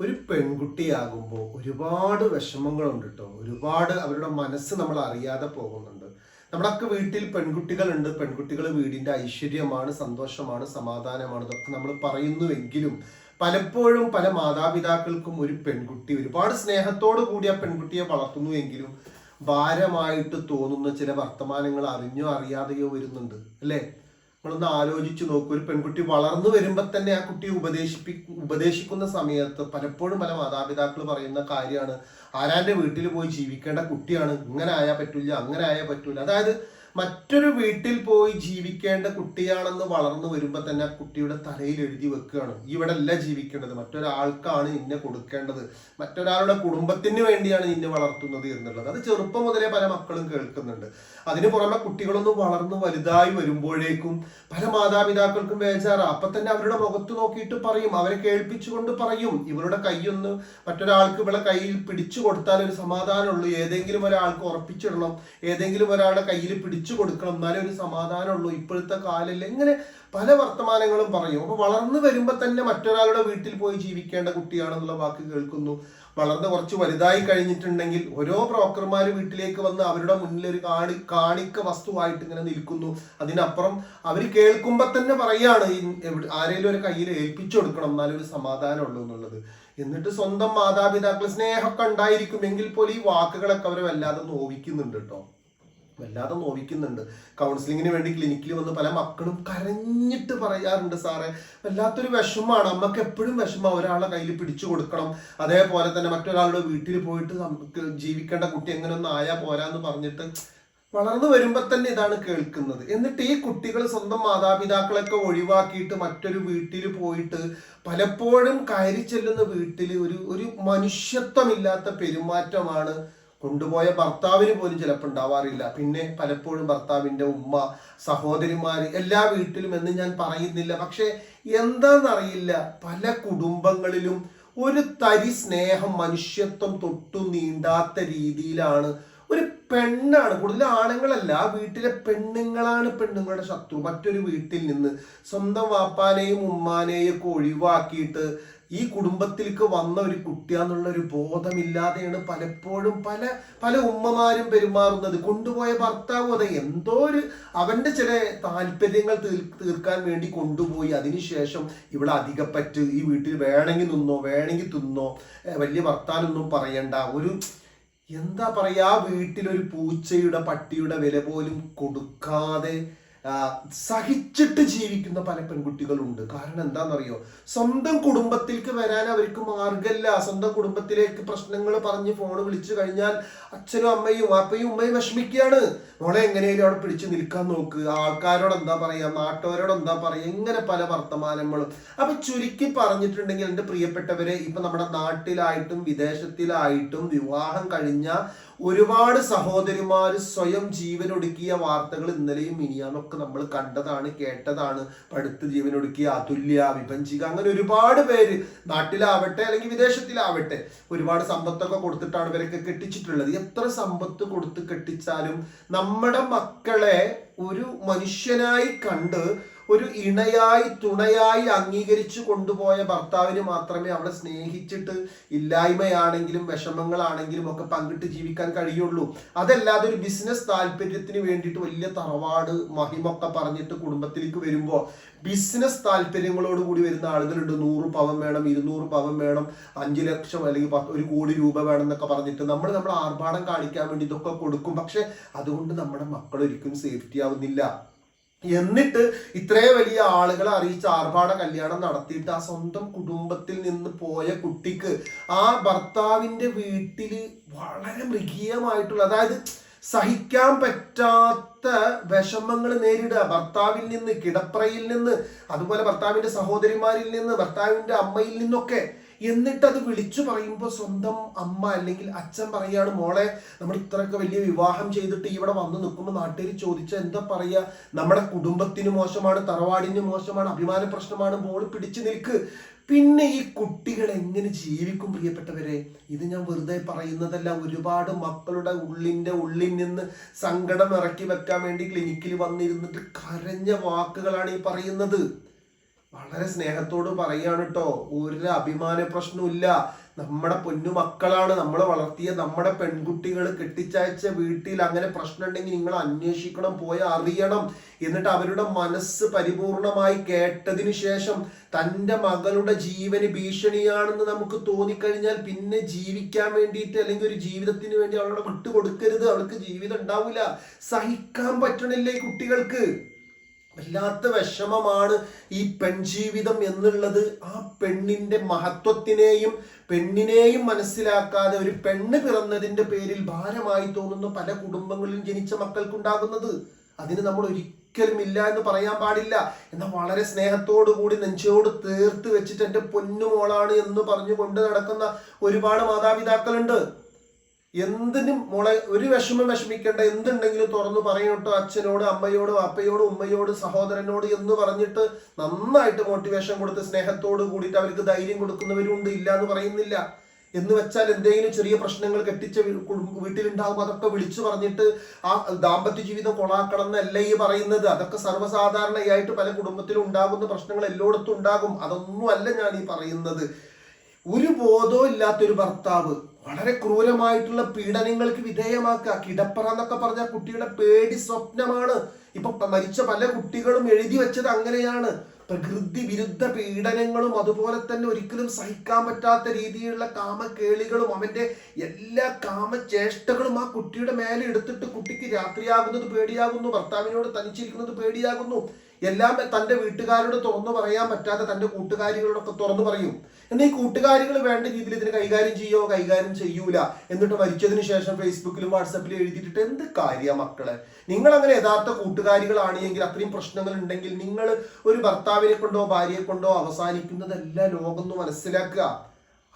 ഒരു പെൺകുട്ടിയാകുമ്പോൾ ഒരുപാട് വിഷമങ്ങളുണ്ട് കേട്ടോ ഒരുപാട് അവരുടെ മനസ്സ് നമ്മൾ അറിയാതെ പോകുന്നുണ്ട്. നമ്മളൊക്കെ വീട്ടിൽ പെൺകുട്ടികളുണ്ട്. പെൺകുട്ടികൾ വീടിന്റെ ഐശ്വര്യമാണ് സന്തോഷമാണ് സമാധാനമാണ് ഇതൊക്കെ നമ്മൾ പറയുന്നുവെങ്കിലും പലപ്പോഴും പല മാതാപിതാക്കൾക്കും ഒരു പെൺകുട്ടി ഒരുപാട് സ്നേഹത്തോടു കൂടി ആ പെൺകുട്ടിയെ വളർത്തുന്നുവെങ്കിലും ഭാരമായിട്ട് തോന്നുന്ന ചില വർത്തമാനങ്ങൾ അറിഞ്ഞോ അറിയാതെയോ വരുന്നുണ്ട്. അല്ലേ? നമ്മളൊന്ന് ആലോചിച്ച് നോക്കും. ഒരു പെൺകുട്ടി വളർന്നു വരുമ്പോൾ തന്നെ ആ കുട്ടിയെ ഉപദേശിപ്പി ഉപദേശിക്കുന്ന സമയത്ത് പലപ്പോഴും പല മാതാപിതാക്കൾ പറയുന്ന കാര്യമാണ്. ആരാന്റെ വീട്ടിൽ പോയി ജീവിക്കേണ്ട കുട്ടിയാണ്? ഇങ്ങനെ ആയാൽ പറ്റില്ല അങ്ങനെ ആയാൽ പറ്റില്ല അതായത് മറ്റൊരു വീട്ടിൽ പോയി ജീവിക്കേണ്ട കുട്ടിയാണെന്ന് വളർന്നു വരുമ്പോൾ തന്നെ ആ കുട്ടിയുടെ തലയിൽ എഴുതി വെക്കുകയാണ്. ഇവിടെ അല്ല ജീവിക്കേണ്ടത്. മറ്റൊരാൾക്കാണ് ഇന്നെ കൊടുക്കേണ്ടത്. മറ്റൊരാളുടെ കുടുംബത്തിന് വേണ്ടിയാണ് നിന്നെ വളർത്തുന്നത് എന്നുള്ളത്. അത് ചെറുപ്പം മുതലേ പല മക്കളും കേൾക്കുന്നുണ്ട്. അതിന് പുറമെ കുട്ടികളൊന്നും വളർന്നു വലുതായി വരുമ്പോഴേക്കും പല മാതാപിതാക്കൾക്കും ബേജാറാ അപ്പൊ തന്നെ അവരുടെ മുഖത്ത് നോക്കിയിട്ട് പറയും. അവരെ കേൾപ്പിച്ചുകൊണ്ട് പറയും. ഇവരുടെ കൈയൊന്ന് മറ്റൊരാൾക്ക് ഇവിടെ കയ്യിൽ പിടിച്ചു കൊടുത്താൽ ഒരു സമാധാനമുള്ളൂ. ഏതെങ്കിലും ഒരാൾക്ക് ഉറപ്പിച്ചിടണം. ഏതെങ്കിലും ഒരാളുടെ കയ്യിൽ പിടിച്ചു കൊടുക്കണം എന്നാലേ ഒരു സമാധാനമുള്ളൂ. ഇപ്പോഴത്തെ കാലിൽ ഇങ്ങനെ പല വർത്തമാനങ്ങളും പറയും. അപ്പൊ വളർന്നു വരുമ്പോൾ തന്നെ മറ്റൊരാളുടെ വീട്ടിൽ പോയി ജീവിക്കേണ്ട കുട്ടിയാണെന്നുള്ള വാക്ക് കേൾക്കുന്നു. വളർന്ന് കുറച്ച് വലുതായി കഴിഞ്ഞിട്ടുണ്ടെങ്കിൽ ഓരോ ബ്രോക്കർമാർ വീട്ടിലേക്ക് വന്ന് അവരുടെ മുന്നിൽ ഒരു കാണി കാണിക്ക വസ്തുവായിട്ട് ഇങ്ങനെ നിൽക്കുന്നു. അതിനപ്പുറം അവർ കേൾക്കുമ്പോൾ തന്നെ പറയാണ് ആരെങ്കിലും ഒരു കയ്യിൽ ഏൽപ്പിച്ചു കൊടുക്കണം എന്നാലും ഒരു സമാധാനമുള്ളൂ എന്നുള്ളത്. എന്നിട്ട് സ്വന്തം മാതാപിതാക്കൾ സ്നേഹമൊക്കെ ഉണ്ടായിരിക്കുമെങ്കിൽ പോലും ഈ വാക്കുകളൊക്കെ അവരെ വല്ലാതെ നോവിക്കുന്നുണ്ട് കേട്ടോ. വല്ലാതെ നോവിക്കുന്നുണ്ട്. കൗൺസിലിങ്ങിന് വേണ്ടി ക്ലിനിക്കിൽ വന്ന് പല മക്കളും കരഞ്ഞിട്ട് പറയാറുണ്ട് സാറേ വല്ലാത്തൊരു വിഷമമാണ് അമ്മയ്ക്ക് എപ്പോഴും വിഷമം. ഒരാളെ കയ്യിൽ പിടിച്ചു കൊടുക്കണം. അതേപോലെ തന്നെ മറ്റൊരാളുടെ വീട്ടിൽ പോയിട്ട് നമുക്ക് ജീവിക്കേണ്ട കുട്ടി എങ്ങനെ ഒന്നും ആയാ പോരാന്ന് പറഞ്ഞിട്ട് വളർന്നു വരുമ്പോൾ തന്നെ ഇതാണ് കേൾക്കുന്നത്. എന്നിട്ട് ഈ കുട്ടികൾ സ്വന്തം മാതാപിതാക്കളൊക്കെ ഒഴിവാക്കിയിട്ട് മറ്റൊരു വീട്ടിൽ പോയിട്ട് പലപ്പോഴും കയറി ചെല്ലുന്ന വീട്ടിൽ ഒരു ഒരു മനുഷ്യത്വമില്ലാത്ത പെരുമാറ്റമാണ് കൊണ്ടുപോയ ഭർത്താവിന് പോലും ചിലപ്പോൾ ഉണ്ടാവാറില്ല. പിന്നെ പലപ്പോഴും ഭർത്താവിന്റെ ഉമ്മ സഹോദരിമാർ എല്ലാ വീട്ടിലും എന്ന് ഞാൻ പറയുന്നില്ല. പക്ഷേ എന്താണെന്നറിയില്ല. പല കുടുംബങ്ങളിലും ഒരു തരി സ്നേഹം മനുഷ്യത്വം തൊട്ടു നീണ്ടാത്ത രീതിയിലാണ് ഒരു പെണ്ണാണ്. കൂടുതൽ ആണുങ്ങളല്ല ആ വീട്ടിലെ പെണ്ണുങ്ങളാണ് പെണ്ണുങ്ങളുടെ ശത്രു. മറ്റൊരു വീട്ടിൽ നിന്ന് സ്വന്തം വാപ്പാനെയും ഉമ്മാനെയും ഒക്കെ ഒഴിവാക്കിയിട്ട് ഈ കുടുംബത്തിലേക്ക് വന്ന ഒരു കുട്ടിയാന്നുള്ള ഒരു ബോധമില്ലാതെയാണ് പലപ്പോഴും പല പല ഉമ്മമാരും പെരുമാറുന്നത്. കൊണ്ടുപോയ ഭർത്താവും അതെ. എന്തോ ഒരു അവന്റെ ചില താല്പര്യങ്ങൾ തീർ- തീർക്കാൻ വേണ്ടി കൊണ്ടുപോയി. അതിനുശേഷം ഇവിടെ അധികപ്പറ്റ് ഈ വീട്ടിൽ വേണമെങ്കിൽ നിന്നോ വേണമെങ്കിൽ തിന്നോ വലിയ വർത്താനൊന്നും പറയണ്ട. ഒരു എന്താ പറയാ വീട്ടിലൊരു പൂച്ചയുടെ പട്ടിയുടെ വില പോലും കൊടുക്കാതെ സഹിച്ചിട്ട് ജീവിക്കുന്ന പല പെൺകുട്ടികളുണ്ട്. കാരണം എന്താണെന്നറിയോ? സ്വന്തം കുടുംബത്തിലേക്ക് വരാൻ അവർക്ക് മാർഗമല്ല സ്വന്തം കുടുംബത്തിലേക്ക് പ്രശ്നങ്ങൾ പറഞ്ഞ് ഫോൺ വിളിച്ചു കഴിഞ്ഞാൽ അച്ഛനും അമ്മയും അപ്പയും ഉമ്മയും വിഷമിക്കുകയാണ്. മോളെ എങ്ങനെയാലും അവിടെ പിടിച്ചു നിൽക്കാൻ നോക്ക്. ആൾക്കാരോട് എന്താ പറയാ? നാട്ടുകാരോട് എന്താ പറയാ? ഇങ്ങനെ പല വർത്തമാനങ്ങളും. അപ്പൊ ചുരുക്കി പറഞ്ഞിട്ടുണ്ടെങ്കിൽ എന്റെ പ്രിയപ്പെട്ടവരെ ഇപ്പൊ നമ്മുടെ നാട്ടിലായിട്ടും വിദേശത്തിലായിട്ടും വിവാഹം കഴിഞ്ഞ ഒരുപാട് സഹോദരിമാർ സ്വയം ജീവനൊടുക്കിയ വാർത്തകൾ ഇന്നലെയും മിനിയാന്നൊക്കെ നമ്മൾ കണ്ടതാണ് കേട്ടതാണ്. പടുത്ത് ജീവനൊടുക്കിയ അതുല്യ വിഭഞ്ചിക അങ്ങനെ ഒരുപാട് പേര് നാട്ടിലാവട്ടെ അല്ലെങ്കിൽ വിദേശത്തിലാവട്ടെ ഒരുപാട് സമ്പത്തൊക്കെ കൊടുത്തിട്ടാണ് ഇവരൊക്കെ കെട്ടിച്ചിട്ടുള്ളത്. എത്ര സമ്പത്ത് കൊടുത്ത് കെട്ടിച്ചാലും നമ്മുടെ മക്കളെ ഒരു മനുഷ്യനായി കണ്ട് ഒരു ഇണയായി തുണയായി അംഗീകരിച്ചു കൊണ്ടുപോയ ഭർത്താവിന് മാത്രമേ അവളെ സ്നേഹിച്ചിട്ട് ഇല്ലായ്മയാണെങ്കിലും വിഷമങ്ങളാണെങ്കിലും ഒക്കെ പങ്കിട്ട് ജീവിക്കാൻ കഴിയുള്ളൂ. അതല്ലാതെ ഒരു ബിസിനസ് താല്പര്യത്തിന് വേണ്ടിയിട്ട് വലിയ തറവാട് മഹിമൊക്കെ പറഞ്ഞിട്ട് കുടുംബത്തിലേക്ക് വരുമ്പോൾ ബിസിനസ് താല്പര്യങ്ങളോട് കൂടി വരുന്ന ആളുകളുണ്ട്. നൂറ് പവൻ വേണം ഇരുന്നൂറ് പവൻ വേണം അഞ്ചു ലക്ഷം അല്ലെങ്കിൽ ഒരു കോടി രൂപ വേണം എന്നൊക്കെ പറഞ്ഞിട്ട് നമ്മൾ നമ്മൾ ആർഭാടം കാണിക്കാൻ വേണ്ടി ഇതൊക്കെ കൊടുക്കും. പക്ഷെ അതുകൊണ്ട് നമ്മുടെ മക്കൾ ഒരിക്കലും സേഫ്റ്റി ആവുന്നില്ല. എന്നിട്ട് ഇത്രേ വലിയ ആളുകളെ അറിയിച്ച് ആർഭാട കല്യാണം നടത്തിയിട്ട് ആ സ്വന്തം കുടുംബത്തിൽ നിന്ന് പോയ കുട്ടിക്ക് ആ ഭർത്താവിന്റെ വീട്ടിൽ വളരെ മൃഗീയമായിട്ടുള്ള അതായത് സഹിക്കാൻ പറ്റാത്ത വിഷമങ്ങൾ നേരിടുക. ഭർത്താവിൽ നിന്ന് കിടപ്രയിൽ നിന്ന് അതുപോലെ ഭർത്താവിന്റെ സഹോദരിമാരിൽ നിന്ന് ഭർത്താവിന്റെ അമ്മയിൽ നിന്നൊക്കെ എന്നിട്ട് അത് വിളിച്ചു പറയുമ്പോൾ സ്വന്തം അമ്മ അല്ലെങ്കിൽ അച്ഛൻ പറയാണ് മോളെ നമ്മൾ ഇത്രയൊക്കെ വലിയ വിവാഹം ചെയ്തിട്ട് ഇവിടെ വന്ന് നിൽക്കുമ്പോൾ നാട്ടുകാർ ചോദിച്ചാൽ എന്താ പറയുക നമ്മുടെ കുടുംബത്തിന് മോശമാണ് തറവാടിന് മോശമാണ് അഭിമാന പ്രശ്നമാണ് മോൾ പിടിച്ചു നിൽക്ക്. പിന്നെ ഈ കുട്ടികൾ എങ്ങനെ ജീവിക്കും പ്രിയപ്പെട്ടവരെ? ഇത് ഞാൻ വെറുതെ പറയുന്നതല്ല. ഒരുപാട് മക്കളുടെ ഉള്ളിന്റെ ഉള്ളിൽ നിന്ന് സങ്കടം ഇറക്കി വെക്കാൻ വേണ്ടി ക്ലിനിക്കിൽ വന്നിരുന്നിട്ട് കരഞ്ഞ വാക്കുകളാണ് ഈ പറയുന്നത്. വളരെ സ്നേഹത്തോട് പറയാണ് കേട്ടോ ഒരു അഭിമാന പ്രശ്നമില്ല നമ്മുടെ പൊന്നു മക്കളാണ് നമ്മൾ വളർത്തിയ നമ്മുടെ പെൺകുട്ടികൾ കെട്ടിച്ചയച്ച വീട്ടിൽ അങ്ങനെ പ്രശ്നം ഉണ്ടെങ്കിൽ നിങ്ങൾ അന്വേഷിക്കണം പോയ അറിയണം. എന്നിട്ട് അവരുടെ മനസ്സ് പരിപൂർണമായി കേട്ടതിന് ശേഷം തന്റെ മകളുടെ ജീവന് ഭീഷണിയാണെന്ന് നമുക്ക് തോന്നിക്കഴിഞ്ഞാൽ പിന്നെ ജീവിക്കാൻ വേണ്ടിയിട്ട് അല്ലെങ്കിൽ ഒരു ജീവിതത്തിന് വേണ്ടി അവളോട് വിട്ടുകൊടുക്കരുത്. അവൾക്ക് ജീവിതം ഉണ്ടാവില്ല. സഹിക്കാൻ പറ്റണില്ലേ കുട്ടികൾക്ക്? വല്ലാത്ത വിഷമമാണ് ഈ പെൺജീവിതം എന്നുള്ളത്. ആ പെണ്ണിന്റെ മഹത്വത്തിനെയും പെണ്ണിനെയും മനസ്സിലാക്കാതെ ഒരു പെണ്ണ് പിറന്നതിന്റെ പേരിൽ ഭാരമായി തോന്നുന്ന പല കുടുംബങ്ങളിലും ജനിച്ച മക്കൾക്കുണ്ടാകുന്നത്. അതിന് നമ്മൾ ഒരിക്കലും ഇല്ല എന്ന് പറയാൻ പാടില്ല. എന്നാൽ വളരെ സ്നേഹത്തോടു കൂടി നെഞ്ചോട് തീർത്ത് വെച്ചിട്ട് എന്റെ പൊന്നുമോളാണ് എന്ന് പറഞ്ഞു കൊണ്ട് നടക്കുന്ന ഒരുപാട് മാതാപിതാക്കളുണ്ട്. എന്തിനും മോളെ ഒരു വിഷമം വിഷമിക്കേണ്ട. എന്തുണ്ടെങ്കിലും തുറന്നു പറയട്ടോ അച്ഛനോട് അമ്മയോട് അപ്പയോട് ഉമ്മയോട് സഹോദരനോട് എന്ന് പറഞ്ഞിട്ട് നന്നായിട്ട് മോട്ടിവേഷൻ കൊടുത്ത് സ്നേഹത്തോട് കൂടിയിട്ട് അവർക്ക് ധൈര്യം കൊടുക്കുന്നവരുണ്ട് ഇല്ല എന്ന് പറയുന്നില്ല. എന്ന് വെച്ചാൽ എന്തെങ്കിലും ചെറിയ പ്രശ്നങ്ങൾ കെട്ടിച്ച വീട്ടിലുണ്ടാകും അതൊക്കെ വിളിച്ചു പറഞ്ഞിട്ട് ആ ദാമ്പത്യ ജീവിതം കൊളാക്കണം എന്നല്ല ഈ പറയുന്നത്. അതൊക്കെ സർവസാധാരണയായിട്ട് പല കുടുംബത്തിലും ഉണ്ടാകുന്ന പ്രശ്നങ്ങൾ എല്ലായിടത്തും ഉണ്ടാകും. അതൊന്നും അല്ല ഞാൻ ഈ പറയുന്നത്. ഒരു ബോധവും ഇല്ലാത്തൊരു ഭർത്താവ് വളരെ ക്രൂരമായിട്ടുള്ള പീഡനങ്ങൾക്ക് വിധേയമാക്കുക. കിടപ്പറ എന്നൊക്കെ പറഞ്ഞ കുട്ടിയുടെ പേടി സ്വപ്നമാണ്. ഇപ്പൊ മരിച്ച പല കുട്ടികളും എഴുതി വെച്ചത് അങ്ങനെയാണ്. പ്രകൃതി വിരുദ്ധ പീഡനങ്ങളും അതുപോലെ തന്നെ ഒരിക്കലും സഹിക്കാൻ പറ്റാത്ത രീതിയിലുള്ള കാമകേളികളും അവന്റെ എല്ലാ കാമചേഷ്ടകളും ആ കുട്ടിയുടെ മേലെ എടുത്തിട്ട് കുട്ടിക്ക് രാത്രിയാകുന്നത് പേടിയാകുന്നു. ഭർത്താവിനോട് തനിച്ചിരിക്കുന്നത് പേടിയാകുന്നു. എല്ലാം തന്റെ വീട്ടുകാരോട് തുറന്നു പറയാൻ പറ്റാതെ തന്റെ കൂട്ടുകാരികളോടൊക്കെ തുറന്നു പറയും. എന്നാൽ ഈ കൂട്ടുകാരികൾ വേണ്ട രീതിയിൽ ഇതിനെ കൈകാര്യം ചെയ്യോ? കൈകാര്യം ചെയ്യൂല. എന്നിട്ട് മരിച്ചതിന് ശേഷം ഫേസ്ബുക്കിലും വാട്സപ്പിലും എഴുതിയിട്ട് എന്ത് കാര്യ മക്കളെ? നിങ്ങൾ അങ്ങനെ യഥാർത്ഥ കൂട്ടുകാരികളാണ് എങ്കിൽ അത്രയും പ്രശ്നങ്ങൾ ഉണ്ടെങ്കിൽ നിങ്ങൾ ഒരു ഭർത്താവിനെ കൊണ്ടോ ഭാര്യയെ കൊണ്ടോ അവസാനിക്കുന്നതല്ല ലോകം എന്ന് മനസ്സിലാക്കുക.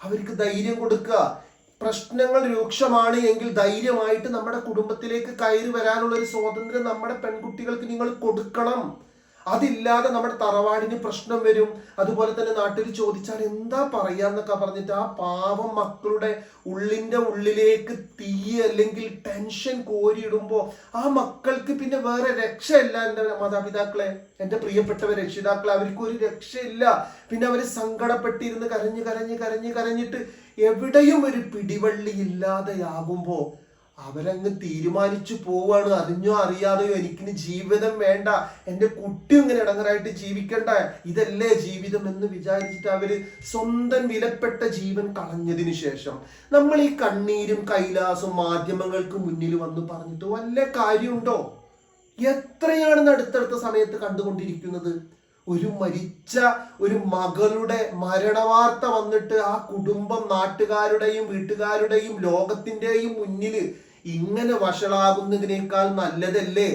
അവർക്ക് ധൈര്യം കൊടുക്കുക. പ്രശ്നങ്ങൾ രൂക്ഷമാണ് എങ്കിൽ ധൈര്യമായിട്ട് നമ്മുടെ കുടുംബത്തിലേക്ക് കയറി വരാനുള്ള ഒരു സ്വാതന്ത്ര്യം നമ്മുടെ പെൺകുട്ടികൾക്ക് നിങ്ങൾ കൊടുക്കണം. അതില്ലാതെ നമ്മുടെ തറവാടിന് പ്രശ്നം വരും. അതുപോലെ തന്നെ നാട്ടിൽ ചോദിച്ചാൽ എന്താ പറയുക എന്നൊക്കെ പറഞ്ഞിട്ട് ആ പാവം മക്കളുടെ ഉള്ളിന്റെ ഉള്ളിലേക്ക് തീ അല്ലെങ്കിൽ ടെൻഷൻ കോരിയിടുമ്പോൾ ആ മക്കൾക്ക് പിന്നെ വേറെ രക്ഷയില്ല എന്റെ മാതാപിതാക്കളെ. എന്റെ പ്രിയപ്പെട്ടവർ രക്ഷിതാക്കളെ അവർക്ക് ഒരു രക്ഷയില്ല. പിന്നെ അവർ സങ്കടപ്പെട്ടിരുന്ന് കരഞ്ഞ് കരഞ്ഞ് കരഞ്ഞ് കരഞ്ഞിട്ട് എവിടെയും ഒരു പിടിവള്ളി ഇല്ലാതെയാകുമ്പോ അവരങ്ങ് തീരുമാനിച്ചു പോവാണ്. അറിഞ്ഞോ അറിയാതെയോ എനിക്കിന് ജീവിതം വേണ്ട. എന്റെ കുട്ടി ഇങ്ങനെ ഇടങ്ങറായിട്ട് ജീവിക്കണ്ട. ഇതല്ലേ ജീവിതം എന്ന് വിചാരിച്ചിട്ട് അവർ സ്വന്തം വിലപ്പെട്ട ജീവൻ കളഞ്ഞതിന് ശേഷം നമ്മൾ ഈ കണ്ണീരും കൈലാസും മാധ്യമങ്ങൾക്ക് മുന്നിൽ വന്ന് പറഞ്ഞിട്ട് വല്ല കാര്യമുണ്ടോ? എത്രയാണ് അടുത്തടുത്ത സമയത്ത് കണ്ടുകൊണ്ടിരിക്കുന്നത്? ഒരു മരിച്ച ഒരു മകളുടെ മരണവാർത്ത വന്നിട്ട് ആ കുടുംബം നാട്ടുകാരുടെയും വീട്ടുകാരുടെയും ലോകത്തിന്റെയും മുന്നിൽ ഇങ്ങനെ വഷളാകുന്നതിനേക്കാൾ നല്ലതല്ലേ?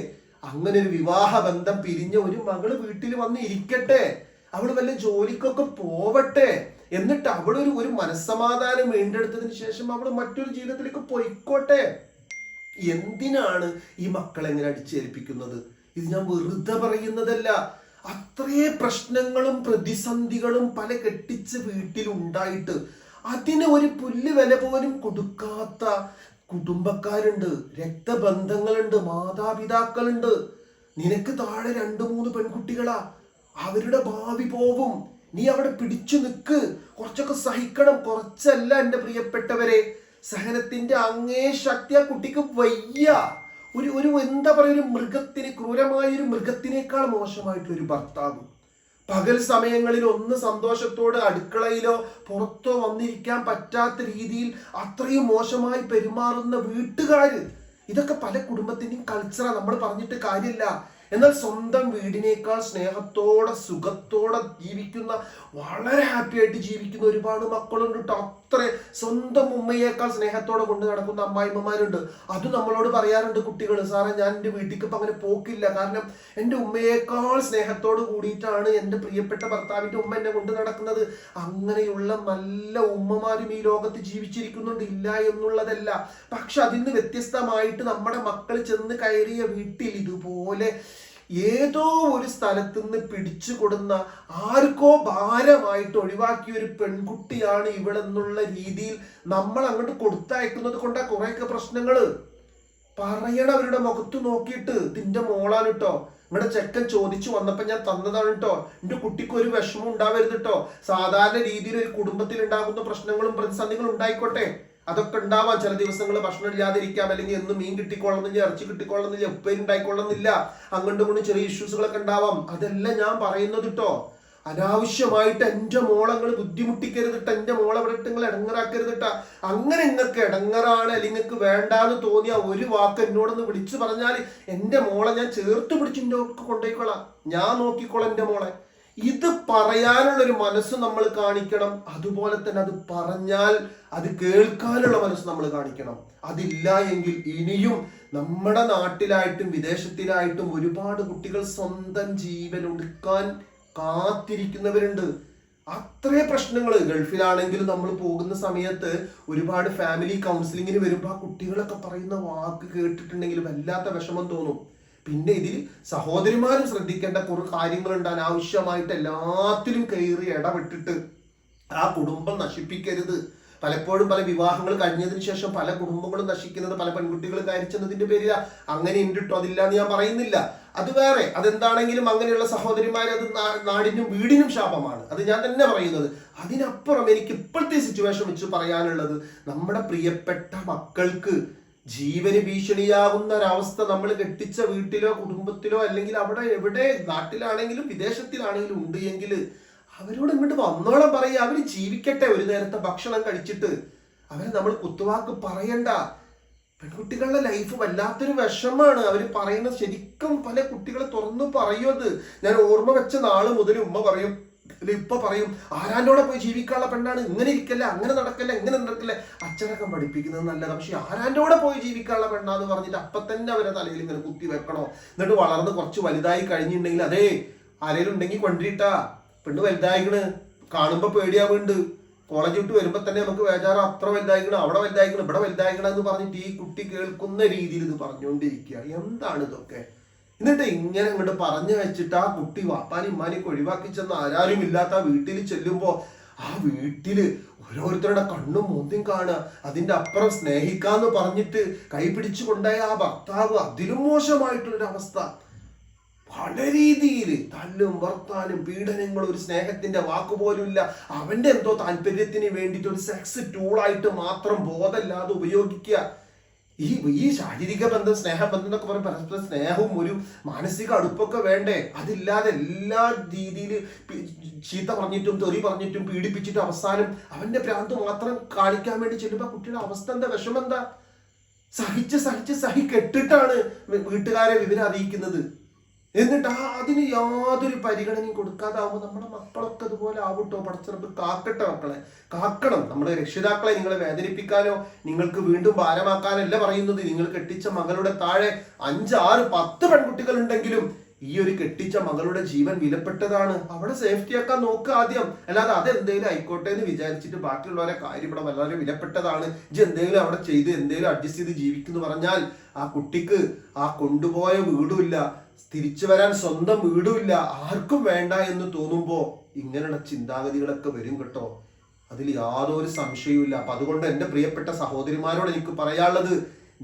അങ്ങനെ ഒരു വിവാഹ ബന്ധം പിരിഞ്ഞ ഒരു മകൾ വീട്ടിൽ വന്ന് ഇരിക്കട്ടെ. അവൾ വല്ല ജോലിക്കൊക്കെ പോവട്ടെ. എന്നിട്ട് അവളൊരു ഒരു മനസ്സമാധാനം വീണ്ടെടുത്തതിന് ശേഷം അവൾ മറ്റൊരു ജീവിതത്തിലേക്ക് പൊയ്ക്കോട്ടെ. എന്തിനാണ് ഈ മക്കളെ ഇങ്ങനെ അടിച്ചേൽപ്പിക്കുന്നത്? ഇത് ഞാൻ വെറുതെ പറയുന്നതല്ല. അത്രേ പ്രശ്നങ്ങളും പ്രതിസന്ധികളും പല കെട്ടിച്ച് വീട്ടിൽ ഉണ്ടായിട്ട് അതിന് ഒരു പുല്ല് വില പോലും കൊടുക്കാത്ത കുടുംബക്കാരുണ്ട് രക്തബന്ധങ്ങളുണ്ട് മാതാപിതാക്കളുണ്ട്. നിനക്ക് താഴെ രണ്ടു മൂന്ന് പെൺകുട്ടികളാ. അവരുടെ ഭാവി പോവും. നീ അവിടെ പിടിച്ചു നിൽക്ക് കുറച്ചൊക്കെ സഹിക്കണം. കുറച്ചല്ല എന്റെ പ്രിയപ്പെട്ടവരെ. സഹനത്തിന്റെ അങ്ങേ ശക്തി ആ കുട്ടിക്ക് വയ്യ. ഒരു ഒരു എന്താ പറയുക ഒരു മൃഗത്തിന് ക്രൂരമായ ഒരു മൃഗത്തിനേക്കാൾ മോശമായിട്ടുള്ള ഒരു ഭർത്താവ്. പകൽ സമയങ്ങളിൽ ഒന്ന് സന്തോഷത്തോട് അടുക്കളയിലോ പുറത്തോ വന്നിരിക്കാൻ പറ്റാത്ത രീതിയിൽ അത്രയും മോശമായി പെരുമാറുന്ന വീട്ടുകാർ ഇതൊക്കെ പല കുടുംബത്തിന്റെയും കൾച്ചറാ നമ്മൾ പറഞ്ഞിട്ട് കാര്യമില്ല. എന്നാൽ സ്വന്തം വീടിനേക്കാൾ സ്നേഹത്തോടെ സുഖത്തോടെ ജീവിക്കുന്ന വളരെ ഹാപ്പി ആയിട്ട് ജീവിക്കുന്ന ഒരുപാട് മക്കളുണ്ട് കേട്ടോ അത്ര സ്വന്തം ഉമ്മയേക്കാൾ സ്നേഹത്തോടെ കൊണ്ട് നടക്കുന്ന അമ്മായിമ്മമാരുണ്ട്. അത് നമ്മളോട് പറയാറുണ്ട് കുട്ടികൾ സാറേ ഞാൻ എന്റെ വീട്ടിലേക്ക് ഇപ്പം അങ്ങനെ പോക്കില്ല. കാരണം എന്റെ ഉമ്മയേക്കാൾ സ്നേഹത്തോട് കൂടിയിട്ടാണ് എന്റെ പ്രിയപ്പെട്ട ഭർത്താവിന്റെ ഉമ്മ എന്നെ കൊണ്ട് നടക്കുന്നത്. അങ്ങനെയുള്ള നല്ല ഉമ്മമാരും ഈ ലോകത്ത് ജീവിച്ചിരിക്കുന്നുണ്ട്. ഇല്ല എന്നുള്ളതല്ല. പക്ഷെ അതിന് വ്യത്യസ്തമായിട്ട് നമ്മുടെ മക്കൾ ചെന്ന് കയറിയ വീട്ടിൽ ഇതുപോലെ ഏതോ ഒരു സ്ഥലത്ത് നിന്ന് പിടിച്ചു കൊടുന്ന ആർക്കോ ഭാരമായിട്ട് ഒഴിവാക്കിയ ഒരു പെൺകുട്ടിയാണ് ഇവളെന്നുള്ള രീതിയിൽ നമ്മൾ അങ്ങോട്ട് കൊടുത്തയക്കുന്നത് കൊണ്ടാ കുറേയൊക്കെ പ്രശ്നങ്ങൾ. പറയണ അവരുടെ മുഖത്ത് നോക്കിയിട്ട്. ഇതിന്റെ മോളാണ് കേട്ടോ നിങ്ങളുടെ ചെക്കൻ ചോദിച്ചു വന്നപ്പോ ഞാൻ തന്നതാണ് കേട്ടോ എന്റെ കുട്ടിക്ക് ഒരു വിഷമം ഉണ്ടാവരുത് കേട്ടോ സാധാരണ രീതിയിൽ ഒരു കുടുംബത്തിൽ ഉണ്ടാകുന്ന പ്രശ്നങ്ങളും പ്രതിസന്ധികളും ഉണ്ടായിക്കോട്ടെ. അതൊക്കെ ഉണ്ടാവാം. ചില ദിവസങ്ങൾ ഭക്ഷണം ഇല്ലാതിരിക്കാം. അല്ലെങ്കിൽ എന്നും മീൻ കിട്ടിക്കൊള്ളണമെന്നില്ല ഇറച്ചി കിട്ടിക്കൊള്ളണമെന്നില്ല ഉപ്പേരി ഉണ്ടായിക്കൊള്ളണമെന്നില്ല അങ്ങോട്ടും ഇങ്ങോട്ടും ചെറിയ ഇഷ്യൂസുകളൊക്കെ ഉണ്ടാവാം. അതെല്ലാം ഞാൻ പറയുന്നത് കേട്ടോ അനാവശ്യമായിട്ട് എന്റെ മോളങ്ങൾ ബുദ്ധിമുട്ടിക്കരുതിട്ട എന്റെ മോളെ വിടട്ട് നിങ്ങൾ ഇടങ്ങറാക്കരുതിട്ട അങ്ങനെ നിങ്ങൾക്ക് ഇടങ്ങറാണ് അല്ലെങ്കിൽ നിങ്ങൾക്ക് വേണ്ടാന്ന് തോന്നിയ ഒരു വാക്ക് എന്നോടൊന്ന് വിളിച്ചു പറഞ്ഞാൽ എന്റെ മോളെ ഞാൻ ചേർത്ത് പിടിച്ച് എന്റെ കൊണ്ടുപോയിക്കൊള്ളാം ഞാൻ നോക്കിക്കോളാം എന്റെ മോളെ. ഇത് പറയാനുള്ളൊരു മനസ്സ് നമ്മൾ കാണിക്കണം. അതുപോലെ തന്നെ അത് പറഞ്ഞാൽ അത് കേൾക്കാനുള്ള മനസ്സ് നമ്മൾ കാണിക്കണം. അതില്ല എങ്കിൽ ഇനിയും നമ്മുടെ നാട്ടിലായിട്ടും വിദേശത്തിലായിട്ടും ഒരുപാട് കുട്ടികൾ സ്വന്തം ജീവൻ ഒടുക്കാൻ കാത്തിരിക്കുന്നവരുണ്ട്. അത്രേ പ്രശ്നങ്ങൾ. ഗൾഫിലാണെങ്കിലും നമ്മൾ പോകുന്ന സമയത്ത് ഒരുപാട് ഫാമിലി കൗൺസിലിങ്ങിന് വരുമ്പോൾ ആ കുട്ടികളൊക്കെ പറയുന്ന വാക്ക് കേട്ടിട്ടുണ്ടെങ്കിൽ വല്ലാത്ത വിഷമം തോന്നും. പിന്നെ ഇതിൽ സഹോദരിമാരും ശ്രദ്ധിക്കേണ്ട കുറെ കാര്യങ്ങളുണ്ട്. അനാവശ്യമായിട്ട് എല്ലാത്തിലും കയറി ഇടപെട്ടിട്ട് ആ കുടുംബം നശിപ്പിക്കരുത്. പലപ്പോഴും പല വിവാഹങ്ങൾ കഴിഞ്ഞതിന് ശേഷം പല കുടുംബങ്ങളും നശിക്കുന്നത് പല പെൺകുട്ടികളും കയറിച്ചെന്നതിന്റെ പേരില. അങ്ങനെ ഉണ്ട് കേട്ടോ അതില്ല എന്ന് ഞാൻ പറയുന്നില്ല. അത് വേറെ. അതെന്താണെങ്കിലും അങ്ങനെയുള്ള സഹോദരിമാർ അത് നാടിനും വീടിനും ശാപമാണ്. അത് ഞാൻ തന്നെ പറയുന്നത്. അതിനപ്പുറം എനിക്ക് ഇപ്പോഴത്തെ സിറ്റുവേഷൻ വെച്ച് പറയാനുള്ളത് നമ്മുടെ പ്രിയപ്പെട്ട മക്കൾക്ക് ജീവന് ഭീഷണിയാകുന്ന ഒരവസ്ഥ നമ്മൾ കെട്ടിച്ച വീട്ടിലോ കുടുംബത്തിലോ അല്ലെങ്കിൽ അവിടെ എവിടെ നാട്ടിലാണെങ്കിലും വിദേശത്തിലാണെങ്കിലും ഉണ്ട് എങ്കിൽ അവരോട് ഇങ്ങോട്ട് വന്നോളം പറയുക. അവർ ജീവിക്കട്ടെ ഒരു നേരത്തെ ഭക്ഷണം കഴിച്ചിട്ട്. അവരെ നമ്മൾ കുത്തുവാക്ക് പറയണ്ട. പെൺകുട്ടികളുടെ ലൈഫ് വല്ലാത്തൊരു വിഷമാണ്. അവർ പറയുന്നത് ശരിക്കും പല കുട്ടികളെ തുറന്നു പറയുന്നത് ഞാൻ ഓർമ്മ വെച്ച നാൾ മുതൽ ഉമ്മ പറയും അല്ല ഇപ്പൊ പറയും ആരാന്റെ പോയി ജീവിക്കാനുള്ള പെണ്ണാണ്? ഇങ്ങനെ ഇരിക്കല്ല അങ്ങനെ നടക്കല്ല ഇങ്ങനെ നടക്കല്ല? അച്ചടക്കം പഠിപ്പിക്കുന്നത് നല്ലതാണ് പക്ഷെ ആരാന്റെ പോയി ജീവിക്കാനുള്ള പെണ്ണാന്ന് പറഞ്ഞിട്ട് അപ്പൊ തന്നെ അവരെ തലയിൽ ഇങ്ങനെ കുത്തി വെക്കണോ? എന്നിട്ട് വളർന്ന് കുറച്ച് വലുതായി കഴിഞ്ഞിട്ടുണ്ടെങ്കിൽ അതേ ആരേലും ഉണ്ടെങ്കിൽ കൊണ്ടിട്ടാ പെണ്ണ് വലുതായിക്കണ്. കാണുമ്പോ പേടിയാവുന്നുണ്ട് കോളേജ് വിട്ട് വരുമ്പോ തന്നെ നമുക്ക് വേചാരം അത്ര വലുതായിക്കണം അവിടെ വലുതായിക്കണം ഇവിടെ വലുതായിക്കണം എന്ന് പറഞ്ഞിട്ട് ഈ കുട്ടി കേൾക്കുന്ന രീതിയിൽ ഇത് പറഞ്ഞുകൊണ്ടിരിക്കുക എന്താണ് ഇതൊക്കെ? എന്നിട്ട് ഇങ്ങനെ ഇങ്ങോട്ട് പറഞ്ഞു വെച്ചിട്ട് ആ കുട്ടി വാപ്പാനും ഇമ്മാനെയൊക്കെ ഒഴിവാക്കി ചെന്ന് ആരാരും ഇല്ലാത്ത വീട്ടിൽ ചെല്ലുമ്പോ ആ വീട്ടിൽ ഓരോരുത്തരുടെ കണ്ണും മൂന്നും കാണുക. അതിന്റെ അപ്പുറം സ്നേഹിക്കാന്ന് പറഞ്ഞിട്ട് കൈ പിടിച്ചു കൊണ്ടായ ആ ഭർത്താവ് അതിലും മോശമായിട്ടുള്ളൊരു അവസ്ഥ. പല രീതിയിൽ തല്ലും വർത്താനും പീഡനങ്ങളും ഒരു സ്നേഹത്തിന്റെ വാക്കുപോലും ഇല്ല. അവന്റെ എന്തോ താല്പര്യത്തിന് വേണ്ടിയിട്ട് ഒരു സെക്സ് ടൂളായിട്ട് മാത്രം ബോധമില്ലാതെ ഉപയോഗിക്കുക. ഈ ഈ ശാരീരിക ബന്ധം സ്നേഹബന്ധം എന്നൊക്കെ പറയുമ്പോൾ പരസ്പര സ്നേഹവും ഒരു മാനസിക അടുപ്പൊക്കെ വേണ്ടേ? അതില്ലാതെ എല്ലാ രീതിയിൽ ചീത്ത പറഞ്ഞിട്ടും തെറി പറഞ്ഞിട്ടും പീഡിപ്പിച്ചിട്ടും അവസാനം അവന്റെ ഭ്രാന്ത് മാത്രം കാണിക്കാൻ വേണ്ടി ചെല്ലുമ്പോൾ കുട്ടിയുടെ അവസ്ഥ എന്താ? വിഷമം എന്താ? സഹിച്ച് സഹിച്ച് സഹി കെട്ടിട്ടാണ് വീട്ടുകാരെ വിവരം അറിയിക്കുന്നത്. എന്നിട്ട് ആ അതിന് യാതൊരു പരിഗണനയും കൊടുക്കാതാവുമ്പോൾ നമ്മുടെ മക്കളൊക്കെ അതുപോലെ ആവട്ടോ പടച്ചിറപ്പ് കാക്കട്ടെ മക്കളെ. കാക്കണം. നമ്മുടെ രക്ഷിതാക്കളെ നിങ്ങളെ വേദനിപ്പിക്കാനോ നിങ്ങൾക്ക് വീണ്ടും ഭാരമാക്കാനല്ല പറയുന്നത്. നിങ്ങൾ കെട്ടിച്ച മകളുടെ താഴെ അഞ്ച് ആറ് പത്ത് പെൺകുട്ടികൾ ഉണ്ടെങ്കിലും ഈ ഒരു കെട്ടിച്ച മകളുടെ ജീവൻ വിലപ്പെട്ടതാണ്. അവിടെ സേഫ്റ്റി ആക്കാൻ നോക്കുക ആദ്യം. അല്ലാതെ അതെന്തെങ്കിലും ആയിക്കോട്ടെ എന്ന് വിചാരിച്ചിട്ട് ബാക്കിയുള്ളവരെ കാര്യം ഇവിടെ വളരെ വിലപ്പെട്ടതാണ്. ഇജ് എന്തെങ്കിലും അവിടെ ചെയ്ത് എന്തെങ്കിലും അഡ്ജസ്റ്റ് ചെയ്ത് ജീവിക്കുന്നു പറഞ്ഞാൽ ആ കുട്ടിക്ക് ആ കൊണ്ടുപോയ വീടുമില്ല തിരിച്ചു വരാൻ സ്വന്തം വീടുമില്ല ആർക്കും വേണ്ട എന്ന് തോന്നുമ്പോൾ ഇങ്ങനെയുള്ള ചിന്താഗതികളൊക്കെ വരും കേട്ടോ. അതിൽ യാതൊരു സംശയവുമില്ല അപ്പൊ അതുകൊണ്ട് എന്റെ പ്രിയപ്പെട്ട സഹോദരിമാരോട് എനിക്ക് പറയാനുള്ളത്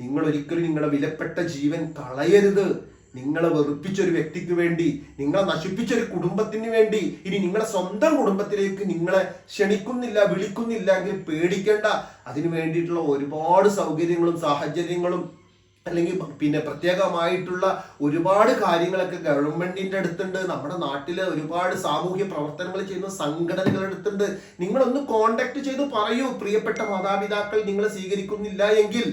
നിങ്ങൾ ഒരിക്കലും നിങ്ങളുടെ വിലപ്പെട്ട ജീവൻ കളയരുത്. നിങ്ങളെ വെറുപ്പിച്ചൊരു വ്യക്തിക്ക് വേണ്ടി നിങ്ങളെ നശിപ്പിച്ചൊരു കുടുംബത്തിന് വേണ്ടി ഇനി നിങ്ങളെ സ്വന്തം കുടുംബത്തിലേക്ക് നിങ്ങളെ ക്ഷണിക്കുന്നില്ല വിളിക്കുന്നില്ല എങ്കിൽ പേടിക്കേണ്ട. അതിനു വേണ്ടിയിട്ടുള്ള ഒരുപാട് സൗകര്യങ്ങളും സാഹചര്യങ്ങളും അല്ലെങ്കിൽ പിന്നെ പ്രത്യേകമായിട്ടുള്ള ഒരുപാട് കാര്യങ്ങളൊക്കെ ഗവൺമെന്റിന്റെ അടുത്തുണ്ട്. നമ്മുടെ നാട്ടിലെ ഒരുപാട് സാമൂഹ്യ പ്രവർത്തനങ്ങൾ ചെയ്യുന്ന സംഘടനകളുടെ അടുത്തുണ്ട്. നിങ്ങളൊന്ന് കോണ്ടാക്ട് ചെയ്ത് പറയൂ. പ്രിയപ്പെട്ട മാതാപിതാക്കൾ നിങ്ങളെ സ്വീകരിക്കുന്നില്ല എങ്കിൽ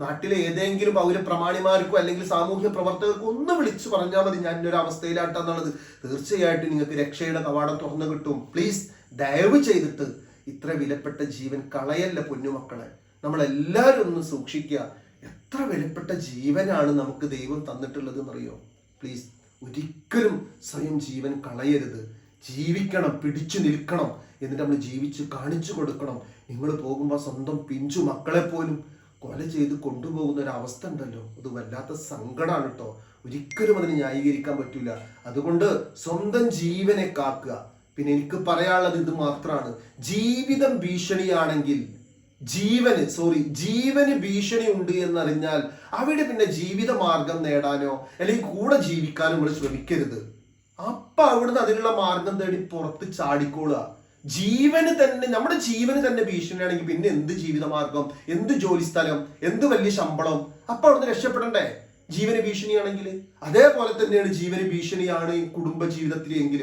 നാട്ടിലെ ഏതെങ്കിലും പൗര പ്രമാണിമാർക്കോ അല്ലെങ്കിൽ സാമൂഹ്യ പ്രവർത്തകർക്കോ ഒന്ന് വിളിച്ചു പറഞ്ഞാൽ മതി. ഞാൻ ഒരു അവസ്ഥയിലാട്ടെന്നുള്ളത് തീർച്ചയായിട്ടും നിങ്ങൾക്ക് രക്ഷയുടെ കവാടം തുറന്നു കിട്ടും. പ്ലീസ് ദയവ് ചെയ്തിട്ട് ഇത്ര വിലപ്പെട്ട ജീവൻ കളയല്ല പൊന്നുമക്കളെ. നമ്മളെല്ലാവരും ഒന്ന് സൂക്ഷിക്കുക. എത്ര വിലപ്പെട്ട ജീവനാണ് നമുക്ക് ദൈവം തന്നിട്ടുള്ളത് എന്നറിയോ പ്ലീസ് ഒരിക്കലും സ്വയം ജീവൻ കളയരുത്. ജീവിക്കണം പിടിച്ചു നിൽക്കണം എന്നിട്ട് നമ്മൾ ജീവിച്ച് കാണിച്ചു കൊടുക്കണം. നിങ്ങൾ പോകുമ്പോൾ സ്വന്തം പിഞ്ചു മക്കളെ പോലും കൊല ചെയ്ത് കൊണ്ടുപോകുന്ന ഒരു അവസ്ഥ ഉണ്ടല്ലോ. അത് വല്ലാത്ത സങ്കടമാണ് കേട്ടോ. ഒരിക്കലും അതിന് ന്യായീകരിക്കാൻ പറ്റൂല. അതുകൊണ്ട് സ്വന്തം ജീവനെ കാക്കുക. പിന്നെ എനിക്ക് പറയാനുള്ളത് ഇത് മാത്രമാണ്. ജീവിതം ഭീഷണിയാണെങ്കിൽ ജീവന് സോറി ജീവന് ഭീഷണി ഉണ്ട് എന്നറിഞ്ഞാൽ അവിടെ പിന്നെ ജീവിത മാർഗം നേടാനോ അല്ലെങ്കിൽ കൂടെ ജീവിക്കാനോ നമ്മൾ ശ്രമിക്കരുത്. അപ്പൊ അവിടുന്ന് അതിനുള്ള മാർഗം തേടി പുറത്ത് ചാടിക്കോളുക. ജീവന് തന്നെ നമ്മുടെ ജീവന് തന്നെ ഭീഷണിയാണെങ്കിൽ പിന്നെ എന്ത് ജീവിതമാർഗം എന്ത് ജോലി സ്ഥലം എന്ത് വലിയ ശമ്പളം? അപ്പൊ അവിടുന്ന് രക്ഷപ്പെടണ്ടേ? ജീവന് ഭീഷണിയാണെങ്കിൽ. അതേപോലെ തന്നെയാണ് ജീവന് ഭീഷണിയാണ് കുടുംബ ജീവിതത്തിൽ എങ്കിൽ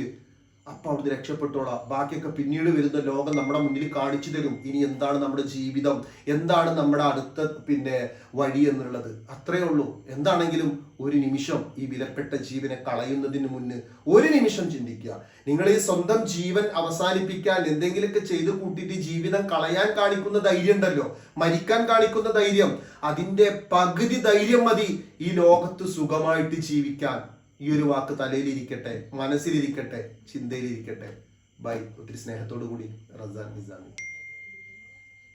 അപ്പൊ അവിടുന്ന് രക്ഷപ്പെട്ടോളാം. ബാക്കിയൊക്കെ പിന്നീട് വരുന്ന ലോകം നമ്മുടെ മുന്നിൽ കാണിച്ചു തരും. ഇനി എന്താണ് നമ്മുടെ ജീവിതം? എന്താണ് നമ്മുടെ അടുത്ത പിന്നെ വഴി എന്നുള്ളത്? അത്രയേ ഉള്ളൂ. എന്താണെങ്കിലും ഒരു നിമിഷം ഈ വിലപ്പെട്ട ജീവനെ കളയുന്നതിന് മുന്ന് ഒരു നിമിഷം ചിന്തിക്കുക. നിങ്ങൾ ഈ സ്വന്തം ജീവൻ അവസാനിപ്പിക്കാൻ എന്തെങ്കിലുമൊക്കെ ചെയ്ത് കൂട്ടിയിട്ട് ജീവിതം കളയാൻ കാണിക്കുന്ന ധൈര്യം ഉണ്ടല്ലോ. മരിക്കാൻ കാണിക്കുന്ന ധൈര്യം. അതിന്റെ പകുതി ധൈര്യം മതി ഈ ലോകത്ത് സുഖമായിട്ട് ജീവിക്കാൻ. ഈ ഒരു വാക്ക് തലയിലിരിക്കട്ടെ മനസ്സിലിരിക്കട്ടെ ചിന്തയിലിരിക്കട്ടെ. ബൈ. ഒത്തിരി സ്നേഹത്തോടു കൂടി റസാൻ നിസാമി.